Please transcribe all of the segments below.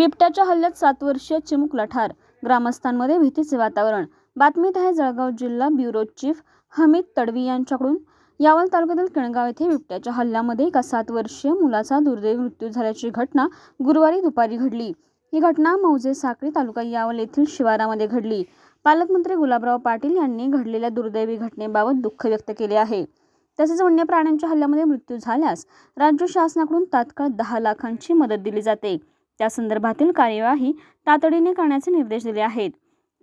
बिबट्याच्या हल्ल्यात सात वर्षीय चिमुकला ठार. ग्रामस्थांमध्ये भीतीचे वातावरण. बातमीत आहे जळगाव जिल्हा ब्युरो चीफ हमीद तडवी यांच्याकडून. यावल तालुक्यातील किणगाव येथे बिबट्याच्या हल्ल्यामध्ये एका सात वर्षीय मुलाचा दुर्दैवी मृत्यू झाल्याची घटना गुरुवारी दुपारी घडली. ही घटना मौजे साक्री तालुका यावल येथील शिवारामध्ये घडली. पालकमंत्री गुलाबराव पाटील यांनी घडलेल्या दुर्दैवी घटनेबाबत दुःख व्यक्त केले आहे. तसेच वन्य प्राण्यांच्या हल्ल्यामध्ये मृत्यू झाल्यास राज्य शासनाकडून तात्काळ दहा लाखांची मदत दिली जाते. त्या संदर्भातील कार्यवाही तातडीने करण्याचे निर्देश दिले आहेत.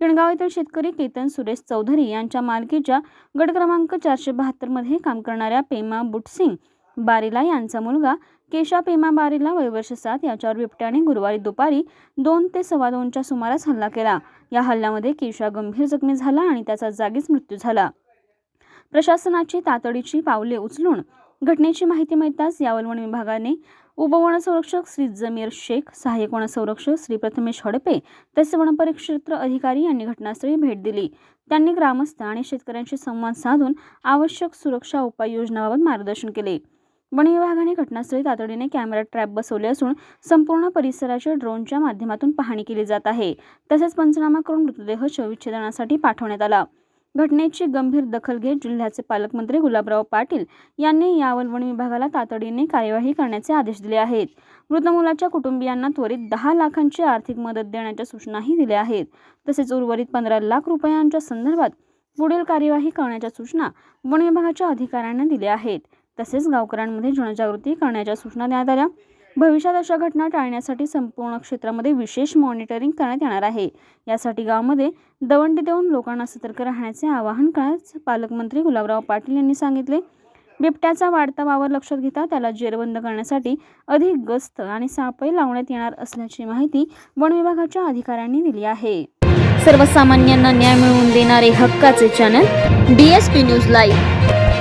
पिणगाव येथील शेतकरी केतन सुरेश चौधरी यांच्या मालकीच्या गट क्रमांक चारशे बहात्तरमध्ये काम करणाऱ्या पेमा बुटसिंग बारीला यांचा मुलगा केशा पेमा बारीला वयवर्ष सात याच्यावर बिबट्याने गुरुवारी दुपारी दोन ते सव्वा दोनच्या सुमारास हल्ला केला. या हल्ल्यामध्ये केशा गंभीर जखमी झाला आणि त्याचा जागीच मृत्यू झाला. प्रशासनाची तातडीची पावले उचलून घटनेची माहिती मिळताच यावलवण विभागाने उपवनसंरक्षक श्री जमीर शेख सहाय्यक वनसंरक्षक श्री प्रथमेश हडपे तसेच वनपरिक्षेत्र अधिकारी यांनी घटनास्थळी भेट दिली. त्यांनी ग्रामस्थ आणि शेतकऱ्यांशी संवाद साधून आवश्यक सुरक्षा उपाययोजनाबाबत मार्गदर्शन केले. वन विभागाने घटनास्थळी तातडीने कॅमेरा ट्रॅप बसवले असून संपूर्ण परिसराची ड्रोनच्या माध्यमातून पाहणी केली जात आहे. तसेच पंचनामा करून मृतदेह शवविच्छेदनासाठी पाठवण्यात आला. घटनेची गंभीर दखल घेत जिल्ह्याचे पालकमंत्री गुलाबराव पाटील यांनी यावर वन विभागाला तातडीने कार्यवाही करण्याचे आदेश दिले आहेत. मृत मुलाच्या कुटुंबियांना त्वरित दहा लाखांची आर्थिक मदत देण्याच्या सूचनाही दिल्या आहेत. तसेच उर्वरित पंधरा लाख रुपयांच्या संदर्भात पुढील कार्यवाही करण्याच्या सूचना वन विभागाच्या अधिकाऱ्यांना दिल्या आहेत. तसेच गावकऱ्यांमध्ये जनजागृती करण्याच्या सूचना देण्यात आल्या. भविष्यात अशा घटना टाळण्यासाठी संपूर्ण क्षेत्रामध्ये विशेष मॉनिटरिंग करण्यात येणार आहे. यासाठी गावामध्ये दवंडी देऊन लोकांना सतर्क राहण्याचे आवाहन करण्यास पालकमंत्री गुलाबराव पाटील यांनी सांगितले. बिबट्याचा वाढता वावर लक्षात घेता त्याला जेरबंद करण्यासाठी अधिक गस्त आणि सापळे लावण्यात येणार असल्याची माहिती वन विभागाच्या अधिकाऱ्यांनी दिली आहे. सर्वसामान्यांना न्याय मिळवून देणारे हक्काचे channel D S P news live